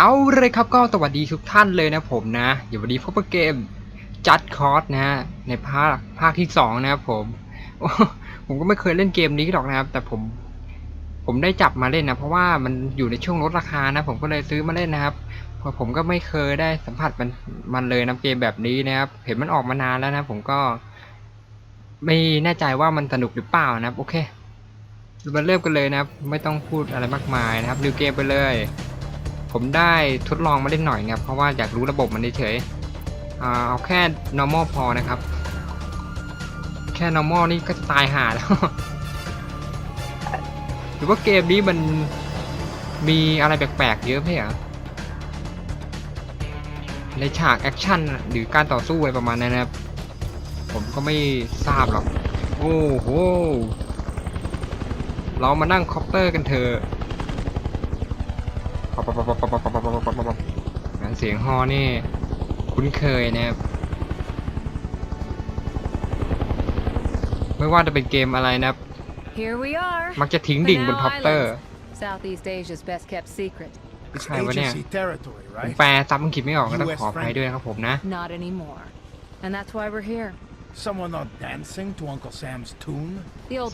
เอาเลยครับก็สวัสดีทุกท่านเลยนะผมนะอย่าวันนี้พบกับเกมจัดคอร์สนะฮะในภาคภาคที่สองนะครับผมผมก็ไม่เคยเล่นเกมนี้หรอกนะครับ แต่ผมผมได้จับมาเล่นนะเพราะว่ามันอยู่ในช่วงลดราคานะ ผมก็เลยซื้อมาเล่นนะครับเพราะผมก็ไม่เคยได้สัมผัสมันมันเลยนะเกมแบบนี้นะครับ เห็นมันออกมานานแล้วนะ ผมก็ ไม่แน่ใจว่ามันสนุกหรือเปล่านะครับ โอเคมาเริ่มกันเลยนะครับ ไม่ต้องพูดอะไรมากมายนะครับดูเกมไปเลย ผมได้ทดลองมาเล่นหน่อยนะครับเพราะว่าอยากรู้ระบบมันเฉยเอาแค่ normal พอนะครับ แค่ normal นี่ก็ตายห่าแล้วหรือว่าเกมนี้มันมีอะไรแปลกๆเยอะไหมอะในฉากแอคชั่นหรือการต่อสู้อะไรประมาณนั้นนะครับ ผมก็ไม่ทราบหรอก โอ้โห เรามานั่งคอปเตอร์กันเถอะ เสียงฮอนี่คุ้นเคยนะครับ ไม่ว่าจะเป็นเกมอะไรนะครับมักจะทิ้งดิ่งบนท็อปเตอร์ Southeast ใครวะเนี่ยผมแปลซับมังคิดไม่ออกก็ต้องขออภัยด้วยนะครับผมนะ Not anymore and that's why we're here Someone not dancing to Uncle Sam's tune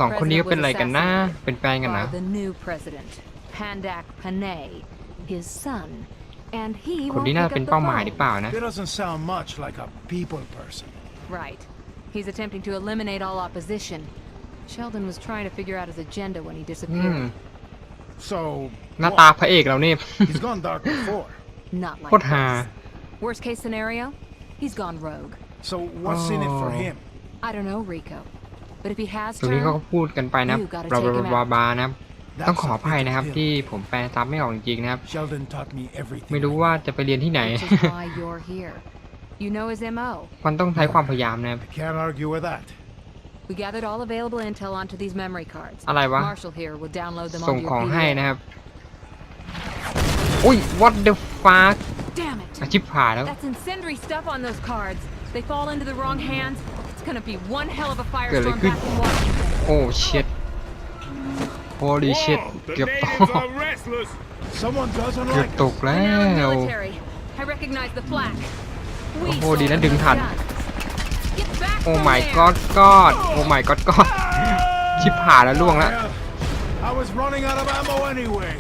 สองคนนี้เป็นอะไรกันนะ เป็นแฟนกันนะ The new president Pandak Panay his son. And he คน won't นี้น่า pick จะเป็น up the เป้าหมายห phone. รือเปล่านะ He doesn't sound much like a people person. Right. He's attempting to eliminate all opposition. Sheldon was trying to figure out his agenda when he อืม disappeared. So, หน้าตาพระเอกเรานี่ he's gone dark before. Not like What ha? this. Worst case scenario, he's gone rogue. So what's in it for Oh. him? I don't know, Rico. But if he has ตรงนี้เขาก็ turned, พูดกันไปนะ You gotta บลา take บ him ลา out. บลานะครับ That's ต้องขออภัย a big นะครับ deal. ที่ผมแปลซ้ำไม่ออกจริงๆนะครับ Sheldon taught me everything. ไม่รู้ I ว่า know. จะไปเรียนที่ไหน which is why you're here. You know his MO. มันต้องใช้ความพยายามนะครับ I can't argue with that. We gathered all available intel onto these memory cards. อะไรวะ Marshall here will download them ส่ง onto ขอ your งให้ PDA. นะครับ อุ้ย what the fuck Damn it! อาชิบหายแล้ว That's incendiary stuff on those cards. They fall into the wrong hands. It's gonna be one hell of a Good, firestorm good. back in Washington. โอ้ shit holy shit Whoa, the เกือบต natives ก are restless. Someone doesn't เกือบ like ต this. กแล้ Panera ว military. I recognize the flag. We Oh, sold di na them đừng those thành. guns. Get back โอ้ from my there. god god โอ้ my god god ชิบหายแล้วล่วงแล้ว Well, I was running out of ammo anyway.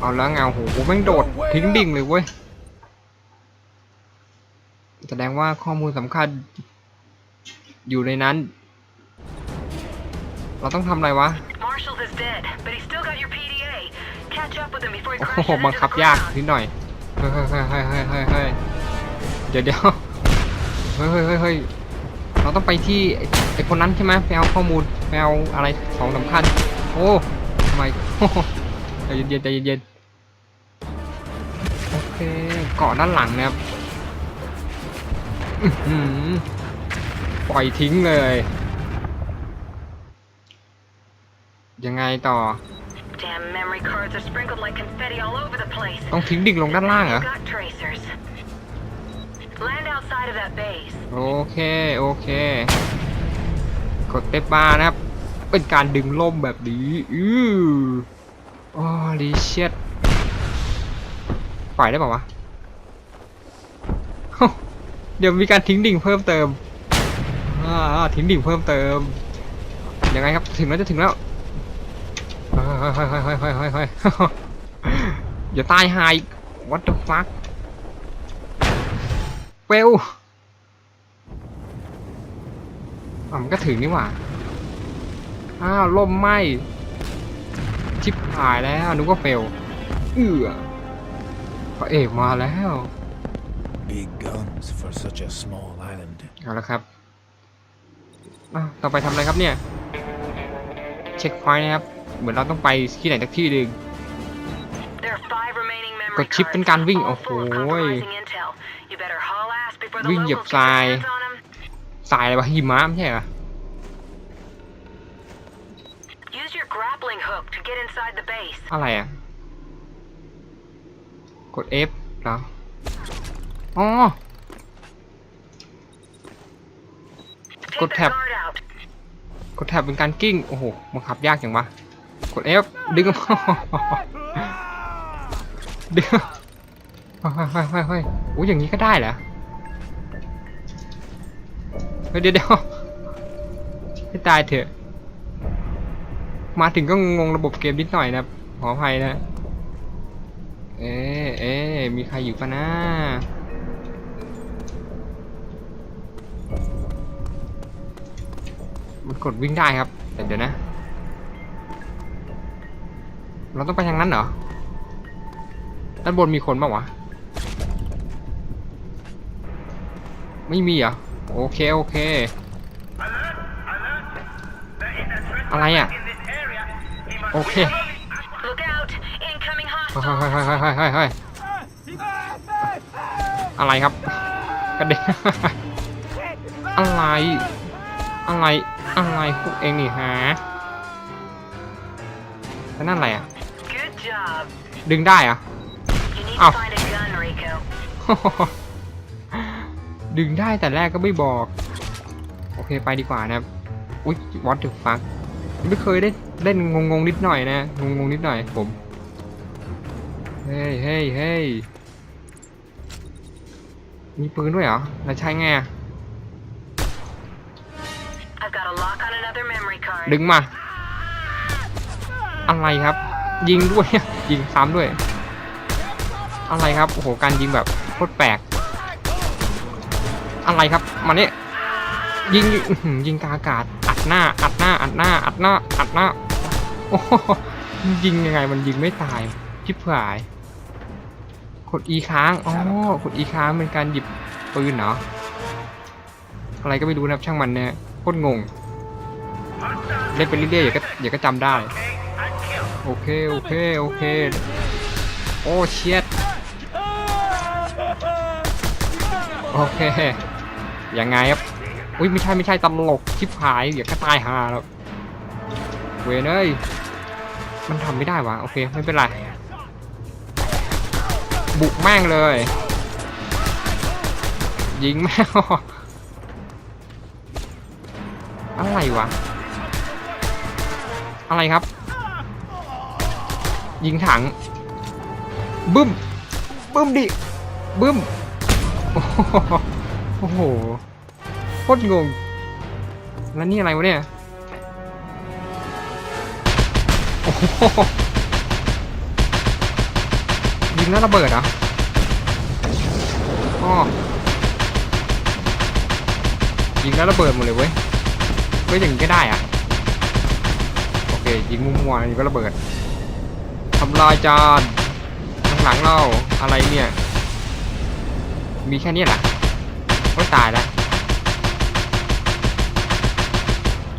เอาแล้วเงาโหแม่งโดดทิ้งดิ่งเลยเว้ย แสดงว่าข้อมูลสำคัญ อยู่ในนั้น เราต้องทำอะไรวะ Marshall is dead, but he's still got your PDA. Catch up with him before he โอ้ crashes โห into บัง the คับยาก ground. นิดหน่อยเฮ้ยเฮ้ยเฮ้ยเฮ้ยเฮ้ยเฮ้ยเฮ้ยเดี๋ยวเดี๋ยวเฮ้ยเฮ้ยเฮ้ยเฮ้ยเราต้องไปที่ไอ้ไอ้คนนั้นใช่ไหมไปเอาข้อมูลไปเอาอะไรของสำคัญ โอ้ไม่โอ้โหใจเย็นๆใจเย็นๆโอเคเกาะด้านหลังนะครับอื้อหือปล่อยทิ้งเลย ยังไงต่อ Damn memory cards are sprinkled like confetti all over the place. ต้องทิ้งดิ่งลงด้านล่างเหรอ Got tracers. Land outside of that base. โอเค โอเค กดเตปบาร์นะครับ เป็นการดึงล่มแบบนี้ อือโอ้ลีเชียดปล่อยได้ป่าวะเฮ้าเดี๋ยวมีการทิ้งดิ่งเพิ่มเติมอ่าทิ้งดิ่งเพิ่มเติม ยังไงครับ ถึงแล้วจะถึงแล้วเฮ้ยเฮ้ยเฮ้ยเฮ้ยเฮ้ยเฮ้ยอย่าตายหาย what the fuck เวลอะมันก็ถึงนี่หว่า อ้าวลมไหมชิบหายแล้วนึกว่าเฟลเอือพระเอกมาแล้ว Big guns for such a small island. เอาละครับอะต่อไปทำอะไรครับเนี่ย เช็คพอยต์นะครับ เหมือนเราต้องไปที่ไหนสักที่หนึ่ง There are five remaining memory กดชิปเป็นการวิ่ง all โอ้โห full of compromising intel. You better haul ass before the วิ่งเหยียบ locals ทราย get their hands on 'em. สายอะไรวะหิมะไม่ใช่เหรอ Use your grappling hook to get inside the base. อะไรอะ กด F เหรออ๋อ Take Good the tap. guard out. กดแท็บเป็นการกิ้ง โอ้โหบังคับยากจังวะ กด F ดึงดเดี๋ยวเฮ้ยเฮ้ยเฮ้ยเฮ้ยโอ้ยอย่างนี้ก็ได้เหรอเฮ้ยเดี๋ยวเดี๋ยวให้ตายเถอะ มาถึงก็งงระบบเกมนิดหน่อยนะขออภัยนะ เอ๊เอ๊มีใครอยู่ปะนะมันกดวิ่งได้ครับแต่เดี๋ยวนะ เราต้องไปทางนั้นเหรอ ด้านบนมีคนเปล่าวะ ไม่มีเหรอ โอเค โอเค อะไรอะ โอเคเฮ้ยเฮ้ยเฮ้ยเฮ้ยเฮ้ยเฮ้ยเฮ้ยอะไรครับกระเด็นอะไร อะไร อะไรพวกเองนี่ฮะแล้วนั่นอะไรอะ job. ดึงได้เหรอะ You need Ow. to find a gun, Rico. ดึงได้แต่แรกก็ไม่บอก โอเคไปดีกว่านะครับ อุ๊ย what the fuck ไม่เคยได้เล่นงงๆนิดหน่อยนะงงๆนิดหน่อยผม เฮ้ยเฮ้ยเฮ้ยมีปืนด้วยเหรอ แล้วใช้ไงอะ I've got a lock on another memory card. ดึงมา อะไรครับ ยิงด้วย ยิงซ้ำด้วย อะไรครับ โอ้โห การยิงแบบโคตรแปลก อะไรครับมาเนี่ยยิงยิงกาอากาศ อัดหน้า อัดหน้า อัดหน้า อัดหน้า อัดหน้า โอ้ยิงยังไงมันยิงไม่ตายชิบหาย กด E ค้าง อ๋อ กด E ค้างเป็นการหยิบปืนเหรออะไรก็ไม่รู้นะครับช่างมันเนี่ยโคตรงง เล่นไปเรื่อยๆอย่าก็อย่าก็จำได้ โอเค โอเค โอเค โอ้เชียดโอเค ยังไงครับ อุ้ยไม่ใช่ไม่ใช่ตลกชิบหายอย่าก็ตายหาแล้ว เวนเอ้ย มันทำไม่ได้วะโอเค ไม่เป็นไร บุกแม่งเลย ยิงแม่งอะไรวะ อะไรครับ ยิงถัง บึ้ม บึ้มดิ บึ้ม โอ้โหโคตรงง แล้วนี่อะไรวะเนี่ย โอ้โหยิงแล้วระเบิดเหรออ๋อยิงแล้วระเบิดหมดเลยเว้ยเว้ยอย่างนี้ก็ได้อะ โอเค ยิงมั่วๆนี่ก็ระเบิด ทำลายจานข้างหลังเราอะไรเนี่ย มีแค่นี้แหละโอ้ยตายแล้ว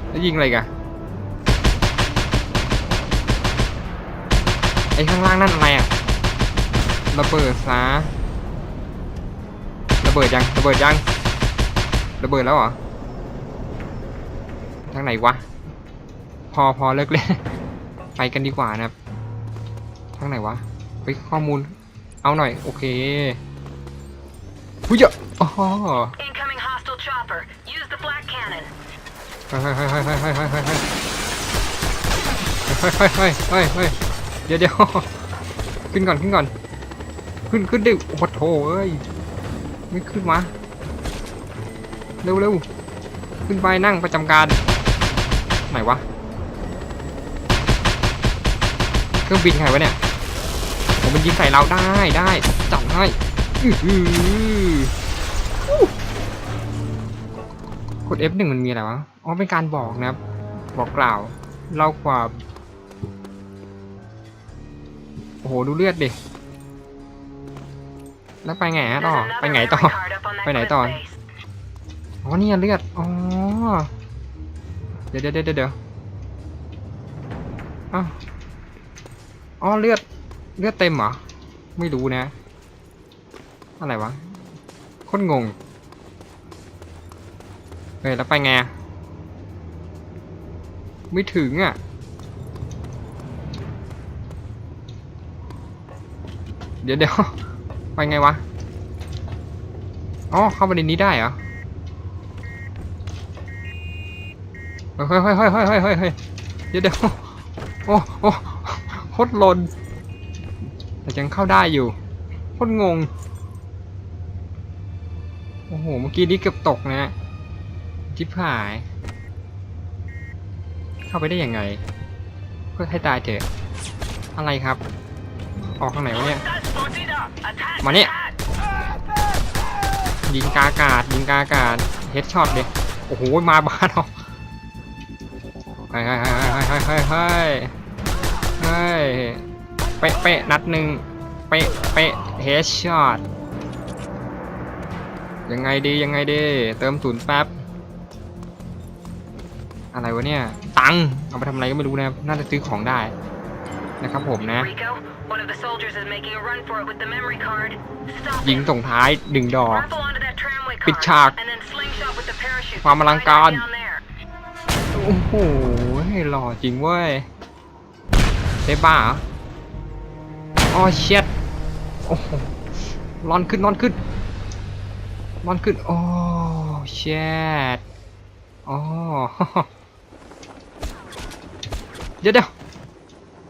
แล้วยิงอะไรกันไอ้ข้างล่างนั่นอะไรอะระเบิดซะระเบิดยังระเบิดยังระเบิดแล้วเหรอทางไหนวะ พอพอเลิกเล่น ไปกันดีกว่านะครับางไหนวะไปข้อมูล เอาหน่อย โอเคหุ้ยเฮ้ยเฮ้ยเฮ้ยเดี๋ยวเดี๋ยวขึ้นก่อนขึ้นก่อน ขึ้นขึ้นดิโอ้โหเอ้ยไม่ขึ้นมาเร็วเร็วขึ้นไปนั่งประจำการไหนวะเครื่องบินใครวะเนี่ย มมันยิงใส่เราได้ได้จับให้อื้อหืออู้กด F1 มันมีอะไรวะ อ๋อ เป็นการบอกนะครับ บอกกล่าว เล่าความโอ้โห ดูเลือดดิ แล้วไปไงฮะ There's ต่อ another ไปไงต่อ memory card up on that ไปไหน cliff ต่อ base. อ๋อเนี่ยเลือด อ๋อ เดี๋ยวเดี๋ยวเดี๋ยวเดี๋ยวอ้าวอ๋อ เลือด เลือดเต็มเหรอ ไม่รู้นะ อะไรวะคตรงงเฮ้ยแล้วไปไงไม่ถึงอะ เดี๋ยวเดี๋ยวไปไงวะ อ๋อ เข้าไปในนี้ได้เหรอ เฮ้ยเฮ้ยเฮ้ยเฮ้ยเฮ้ยเฮ้ยเฮ้ยเดี๋ยวเดี๋ยวโอ้โอ้โคตรลน แต่ยังเข้าได้อยู่โคตรงง โอ้โห เมื่อกี้นี้เกือบตกนะจิบหาย เข้าไปได้ยังไง ก็ให้ตายเถอะ อะไรครับ ออกทางไหนวะเนี่ย มาเนี่ย ยิงกาอากาศ ยิงกาอากาศ เฮดช็อตเลยโอ้โห มาบ้านเราเฮ้ยเฮ้ยเฮ้ยเฮ้ยเฮ้ยเฮ้ย ป๊ะเป๊ะนัดหนึ่งเป๊ะเป๊ะเฮดช็อตยังไงดียังไงดีเติมศูนย์แป๊บอะไรวะเนี่ย ตังค์เอาไปทำอะไรก็ไม่รู้นะครับน่าจะซื้อของได้นะครับผมนะ Rico, one of the soldiers is making a run for it with the memory card. Stop ยิง him. ส่งท้ายดึงดอก Rifle onto that tramway ปิด car, ฉาก and then slingshot with the parachute. ความอลังการ Find out down there. โอ้โหหล่อจริงเว้ยได้บ้าเหร ออ๋อเช็ดโอ้โหร้อนขึ้นร้อนขึ้นร้อนขึ้นโอ้เช็ดอ๋อเดี๋ยวเดี๋ยว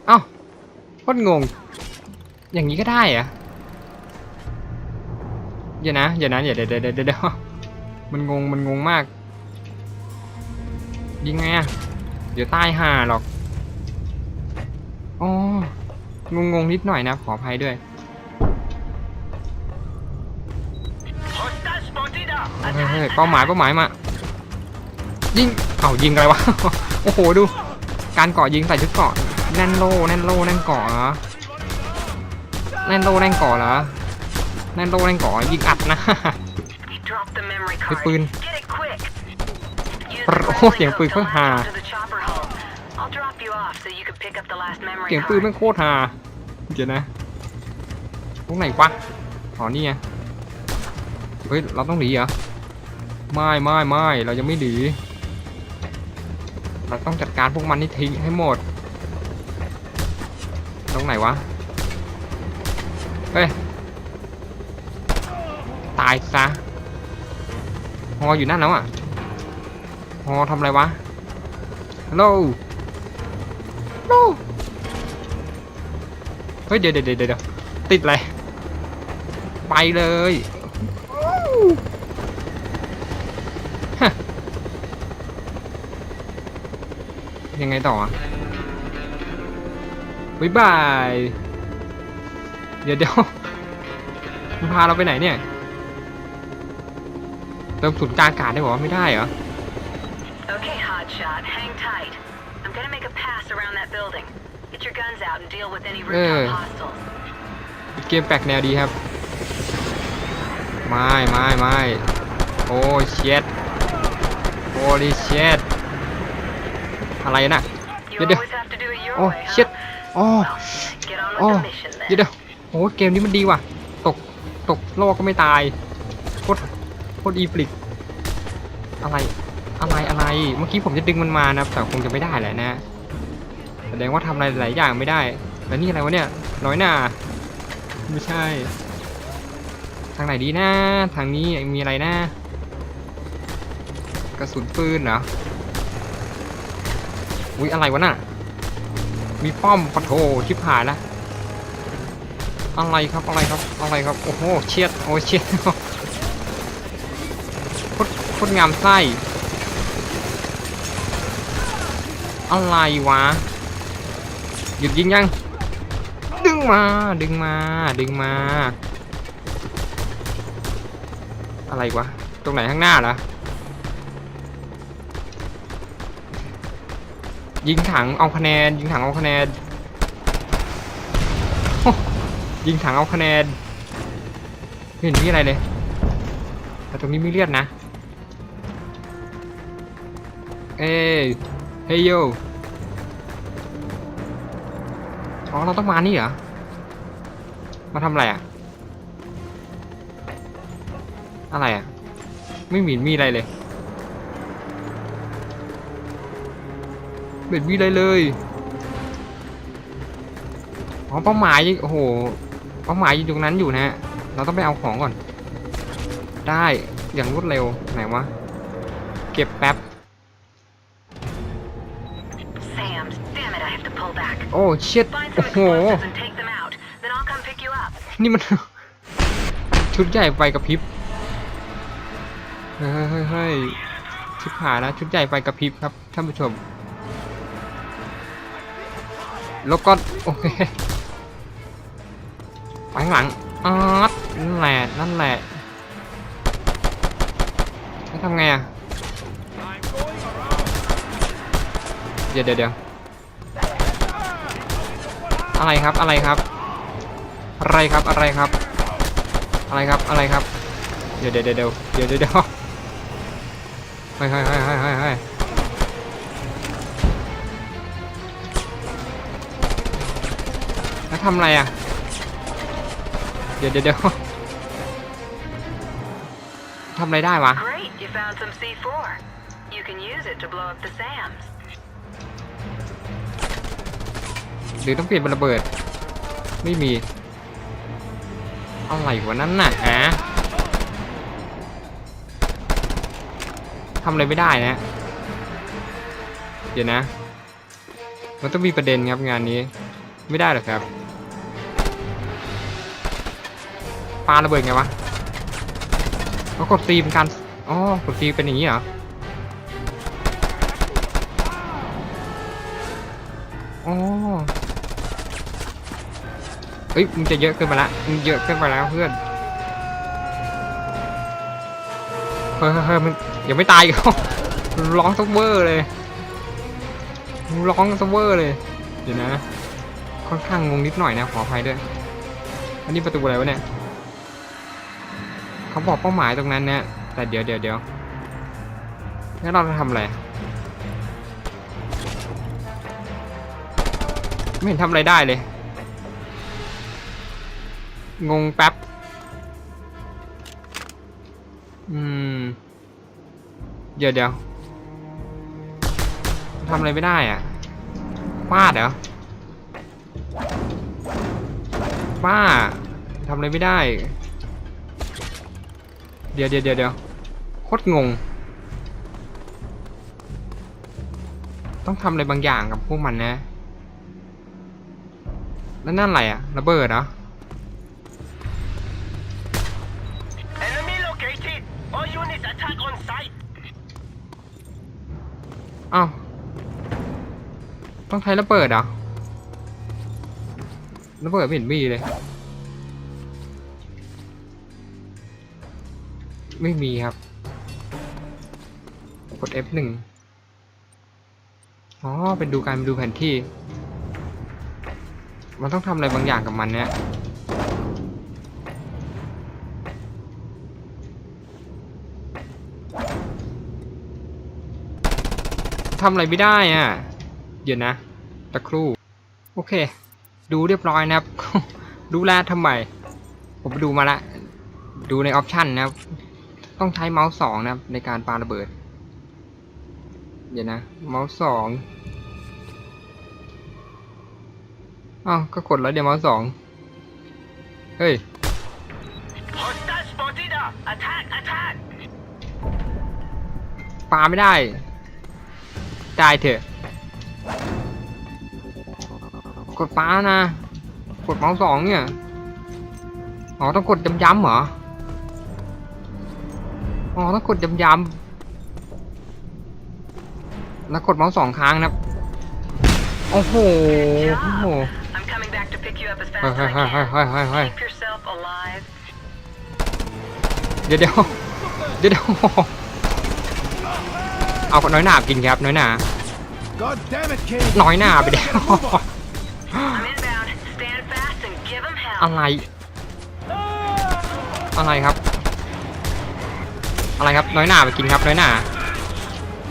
เอ้าโคตรงง อย่างนี้ก็ได้อะอย่านะอย่านะอย่าเดี๋ยวเดี๋ยวเดี๋ยวเดี๋ยวมันงงมันงงมากยิงไงอะเดี๋ยวตายห่าหรอกอ๋อ งงงๆนิดหน่อยนะขออภัยด้วยเฮ้ยเฮ้ยเป้าหมายเป้าหมายมายิงเอ้ายิงอะไรวะโอ้โหดู การเกาะยิงใส่ชุดเกาะแน่นโล่แน่นโล่แน่นเกาะเหรอแน่นโล่แน่นเกาะเหรอแน่นโล่แน่นเกาะยิงอัดนะ He dropped the memory คือ card. ปืน Get it quick. Use ปร the โอ้ right เสียง window ปืน to โคตร latch ฮา เสียงปืน card. แม่งโคตรฮาเดี๋ยวนะตรงไหนวะอ๋อนี่ไงเฮ้ยเราต้องหนีเหรอไม่ไม่ไม่เรายังไม่หนีเราต้องจัดการพวกมันนี่ทิ้งให้หมด ตรงไหนวะเฮ้ยตายซะฮออยู่นั่นแล้วอะฮอทำอะไรวะฮัลโหล ฮัลโหลเฮ้ยเดี๋ยวเดี๋ยวเดี๋ยวเดี๋ยวติดอะไรไปเลยฮะยังไงต่ออะบ๊ายบาย เดี๋ยวเดี๋ยวมันพาเราไปไหนเนี่ย เติมศูนย์กลางอากาศได้บอกว่าไม่ได้เหรอ Okay, hotshot, hang tight. I'm gonna make a pass around that building. Get your guns out and deal with any rooftop Eh. hostiles. เกมแปลกแนวดีครับ ไม่ไม่ไม่โอ้เช็ดโอ้ดิเช็ดอะไรน่ะ You Did you- always have to do it your Oh, way, huh? shit. อ๋อ Well, get on with อ๋อ the mission เดี๋ยว then. เดี๋ยวโอ้เกมนี้มันดีว่ะ ตกตกโลกก็ไม่ตายโคตรโคตรอีปลิกอะไรอะไรอะไร เมื่อกี้ผมจะดึงมันมานะแต่คงจะไม่ได้แหละนะแสดงว่าทำอะไรหลายอย่างไม่ได้ แล้วนี่อะไรวะเนี่ยน้อยหน่าไม่ใช่ ทางไหนดีนะทางนี้มีอะไรนะกระสุนปืนเหรออุ๊ยอะไรวะน่ะมีป้อมปะโถชิบหายละอะไรครับอะไรครับอะไรครับโอ้โหเชียดโอ้เชียดโคตรงามไส้ อะไรวะ หยุดยิงยัง ดึงมา ดึงมา ดึงมา อะไรวะ ตรงไหนข้างหน้าเหรอ ยิงถังเอาคะแนน ยิงถังเอาคะแนน ยิงถังเอาคะแนนเห็นมีอะไรเลยแต่ตรงนี้ไมีเลือดนะ เอ้ เฮ้ยโยอ๋อเราต้องมานี่เหรอ มาทำอะไรอะอะไรอะไม่มีมีอะไรเลยไม่เห็นมีอะไรเลยอ๋อเป้าหมายโอ้โหเป้าหมายอยู่ตรงนั้นอยู่นะฮะเราต้องไปเอาของก่อน ได้อย่างรวดเร็วไหนวะเก็บแป๊บ อ้เชิด Find โอ้ some โห explosives and take them out. Then I'll come pick up. นี่มัน ชุดใหญ่ไฟกระพริบเฮ้ยเฮ้ยเฮ้ยชิบหายแล้วชุดใหญ่ไฟกระพริบครับท่านผู้ชม แล้วก็โอเคไปข้างหลังออดนั่นแหละนั่นแหละแล้วทำไงอะเดี๋ยวเดี๋ยวเดี๋ยว อะไรครับอะไรครับ อะไรครับอะไรครับ อะไรครับอะไรครับ เดี๋ยวเดี๋ยวเดี๋ยวเดี๋ยวเดี๋ยวเดี๋ยวเดี๋ยวเฮ้ยเฮ้ยเฮ้ยเฮ้ยเฮ้ยเฮ้แล้วทำอะไรอะ เดี๋ยวเดี๋ยวเดี๋ยวทำอะไรได้วะ Great, you found some C4. You can use it to blow up the SAMs. หรือต้องเปลี่ยนเป็นระเบิด ไม่มีอะไรวะนั่นน่ะฮะทำอะไรไม่ได้นะ เดี๋ยวนะ มันต้องมีประเด็นครับงานนี้ ไม่ได้หรอกครับปาระเบิดไงวะเขากดตีเป็นการอ๋อกดตีเป็นอย่างนี้เหรออ๋อ เฮ้ยมึงจะเยอะเกินไปละมึงเยอะเกินไปแล้วเพื่อนเฮ้ยเฮ้ยเฮ้ยมึงยังไม่ตายอีกร้องซักเวอร์เลยร้องซักเวอร์เลยเดี๋ยวนะ ค่อนข้างงงนิดหน่อยนะขออภัยด้วยอันนี้ประตูอะไรวะเนี่ยเขาบอกเป้าหมายตรงนั้นเนี่ยแต่เดี๋ยวเดี๋ยวเดี๋ยวแล้วเราจะทำอะไรไม่เห็นทำอะไรได้เลย งงแป๊บ อืม เดี๋ยวเดี๋ยวทำอะไรไม่ได้อะฟาดเหรอป้าทำอะไรไม่ได้ เดี๋ยวเดี๋ยวเดี๋ยวเดี๋ยวโคตรงง ต้องทำอะไรบางอย่างกับพวกมันนะ แล้วนั่นอะไรอะระเบิดเหรอ attack on site. อ้าว ต้องใช้ระเบิดเหรอระเบิดไม่เห็นมีเลย ไม่มีครับ กด F1 อ๋อ เป็นดูการดูแผนที่ มันต้องทำอะไรบางอย่างกับมันเนี่ย ทำอะไรไม่ได้อะ เดี๋ยวนะตะครู่ โอเค ดูเรียบร้อยนะครับ ดูแลทำไม ผมไปดูมาละ ดูในออปชันนะครับ ต้องใช้เมาส์สองนะครับ ในการปาระเบิด เดี๋ยวนะ เมาส์สองอ้าว ก็กดแล้วเดี๋ยวเมาส์สองเฮ้ย Hostile spotted. uh, Attack, attack. ปาไม่ได้ ได้เถอะ กดป้านะ กดเมาส์สองเนี่ย อ๋อต้องกดย้ำๆเหรอ อ๋อต้องกดย้ำๆแล้วกดเมาส์สองครั้งนะ โอ้โห Good โอ้โห job. I'm coming back to pick you up as เฮ้ย fast เฮ้ย as เฮ้ย I เฮ้ย can. เฮ้ยเฮ้ยเฮ้ย Keep yourself alive. เดี๋ยวเดี๋ยวเดี๋ยว เดี๋ยวเอาน้อยหนากินครับน้อยหนา God damn it, Kane! น้อยหนาไปเดี๋ยว I'm inbound. Stand fast and give them hell. อะไร อะไรครับ อะไรครับน้อยหนาไปกินครับน้อยหนา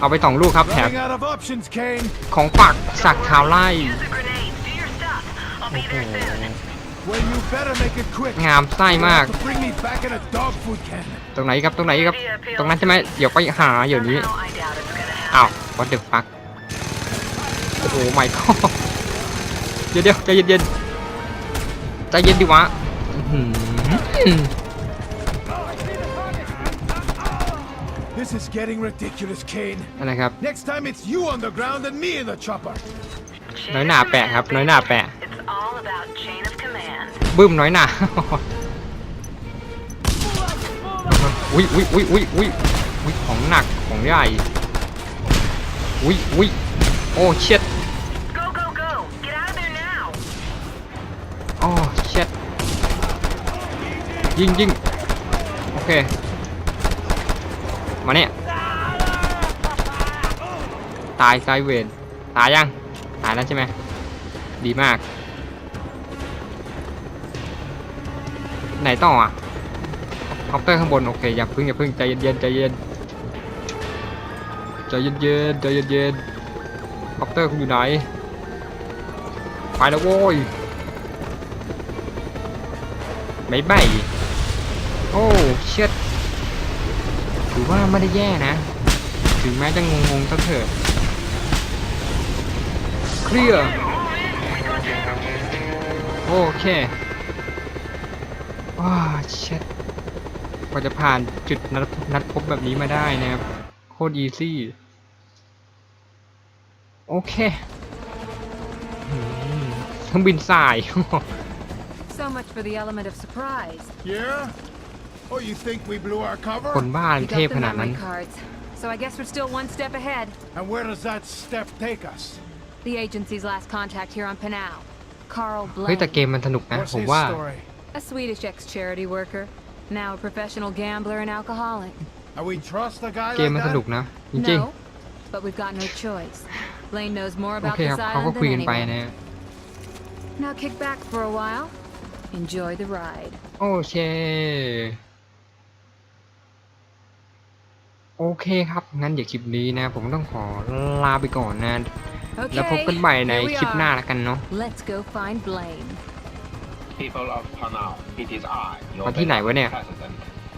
เอาไปสองลูกครับแถม Running out of options, Kane! ของฝากสักชาวไร่ Use the grenades. Do your stuff. I'll be there soon. Well, you better make it quick. งามไส้มาก To bring me back in a dog food can. ตรงไหนครับตรงไหนครับ ตรงนั้นใช่ไหมเดี๋ยวไปหาเดี๋ยวนี้ Somehow I doubt it's gonna อ้าว happen. what the fuck โอ้โหไม่ก็เดี๋ยวเดี๋ยวใจเย็นๆใจเย็นดิวะอื้อหือ This is getting ridiculous, Kane. อะไรครับ Next time it's you on the ground and me in the chopper. Chain น้อย of หนาแปะ command, ครับ baby. น้อยหนาแปะ It's all about chain of command. บึ้มน้อยหนาอุ้ยอุ้ยอุ้ยอุ้ยอุ้ยอุ้ยของหนักของใหญ่ อุ้ยอุ้ยโอ้เช็ด Go, go, go! Get out of there now! โอ้เช็ดยิงยิงโอเค มาเนี่ย ตายไซด์เวนตายยัง ตายแล้วใช่ไหม ดีมาก ไหนต่ออะคอปเตอร์ข้างบน โอเค อย่าพึ่งอย่าพึ่งใจเย็นๆใจเย็น ใจเย็นๆใจเย็นๆคอปเตอร์คุณอยู่ไหน ไปแล้วโว้ย ไม่ใบโอ้เช็ดถือว่าไม่ได้แย่นะ ถึงแม้จะงงๆก็เถอะ เคลียร์ โอเคว้าเช็ดกว่าจะผ่านจุดนัดนัดพบแบบนี้มาได้นะครับ โคตรอีซี่ โอเคอืมเครื่องบินสาย So much for the element of surprise. Yeah? Oh, you think we blew our cover? คนบ้า You เทพ got ข the นาดนั้น memory cards. So I guess we're still one step ahead. And where does that step take us? The agency's last contact here on Panau. Carl เฮ้ย แต่ Blaine. เกมมันสนุกนะ What's ผม his ว่า story? A Swedish ex-charity worker. Now a professional gambler and alcoholic. And we trust a guy เกม like มันส that? นุกนะ จริง No, but we've got no choice. Blaine knows more ๆโอ about เคครับ this เขาก็ island คุย than กันไป anyone. นะ Now kick back for a while. Enjoy the ride. โอเค โอเคครับ งั้นเดี๋ยวคลิปนี้นะ ผมต้องขอลาไปก่อนนะแล้วพบ Okay, กันใหม่ใน here we คลิปหน้า are. แล้วกันเนาะ Let's go find Blaine. People of Panau, it is I, your มาที่ไหนวะเนี่ย president.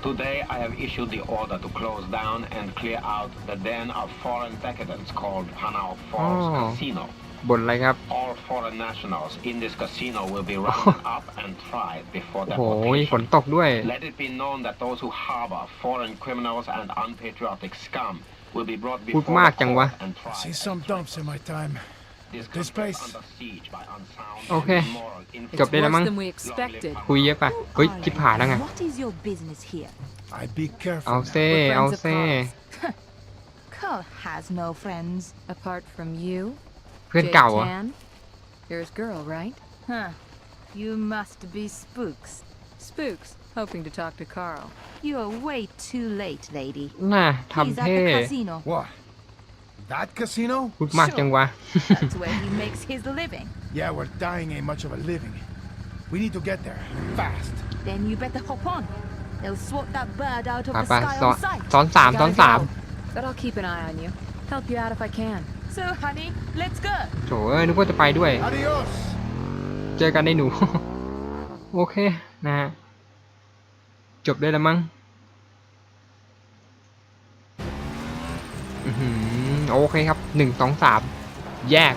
Today I have issued the order to close down and clear out the den of foreign decadents called Panau Falls Oh. Casino. บนอะไรครับ All foreign nationals in this casino will be rounded up and tried before โอ้โหฝน deportation. ตกด้วย Let it be known that those who harbor foreign criminals and unpatriotic scum will be brought พูด before มาก the จังวะ court and tried. See as some traitors. dumps in my time. This This country is place- under siege by unsound Okay. and immoral It's Jump in, worse Amang. than we expected. คุยเยอะปะเฮ้ยชิบหายแล้วไง What is your business here? I'd be careful. เอา now. เซ่ We're เอา friends of เซ่ Carl's. Carl has no friends. Apart from you, เพื่อน Jay เก่าเหรอ่ะ Tan, you're his girl, right? Huh. You must be spooks. Spooks, hoping to talk to Carl. You're way too late, lady. น่า He's ทำ at เท่ the casino. What? That casino? พูดมากจังวะ That's where he makes his living. Yeah, well, dying ain't much of a living. We need to get there. Fast. Then you better hop on. They'll swat that bird out of ไป the ไป sky ซ้อน on sight. ซ้อนสามซ้อน Gotta สาม go. But I'll keep an eye on you. Help you out if I can. So, honey, let's go. โถเอ้ยนึกว่าจะไปด้วย Adios. เจอกันในหนู โอเค นะฮะ จบได้แล้วมั้งอื้อหือ โอเคครับหนึ่งสองสามแยก